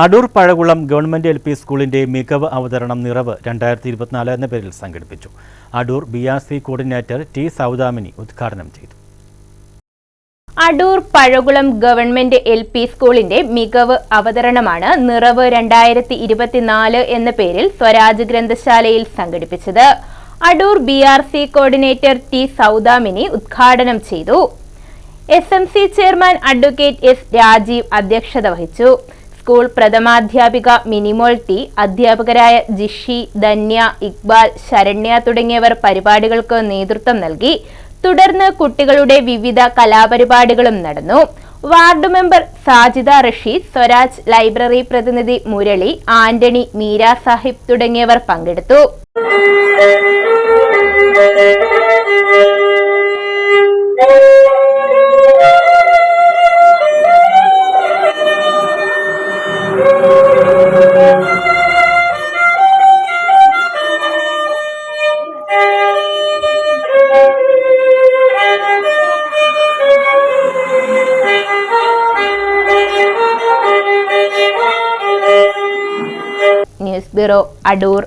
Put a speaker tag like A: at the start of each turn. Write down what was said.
A: Adoor Pazhakulam government L P സ്കൂളിന്റെ മികവ് അവതരണം നിറവ് രണ്ടായിരത്തി ഇരുപത്തിനാല് എന്ന പേരിൽ സംഘടിപ്പിച്ചു. Adoor B R C coordinator T Saudamini ഉദ്ഘാടനം ചെയ്തു.
B: Adoor Pazhakulam government L P സ്കൂളിന്റെ മികവ് അവതരണമാണ് നിറവ് രണ്ടായിരത്തി ഇരുപത്തിനാല് എന്ന പേരിൽ സ്വരാജ് ഗ്രന്ഥശാലയിൽ സംഘടിപ്പിച്ചത്. Adoor B R C coordinator T Saudamini ഉദ്ഘാടനം ചെയ്തു. S M C chairman advocate S Rajeev അധ്യക്ഷത വഹിച്ചു. സ്കൂൾ പ്രഥമാധ്യാപിക മിനിമോൾ ടി അധ്യാപകരായ ജിഷി ധന്യ ഇക്ബാൽ ശരണ്യ തുടങ്ങിയവർ പരിപാടികൾക്ക് നേതൃത്വം നൽകി. തുടർന്ന് കുട്ടികളുടെ വിവിധ കലാപരിപാടികളും നടന്നു. Ward member Sajida Rasheed Swaraj library പ്രതിനിധി മുരളി ആന്റണി മീര സാഹിബ് തുടങ്ങിയവർ പങ്കെടുത്തു. News bureau Adoor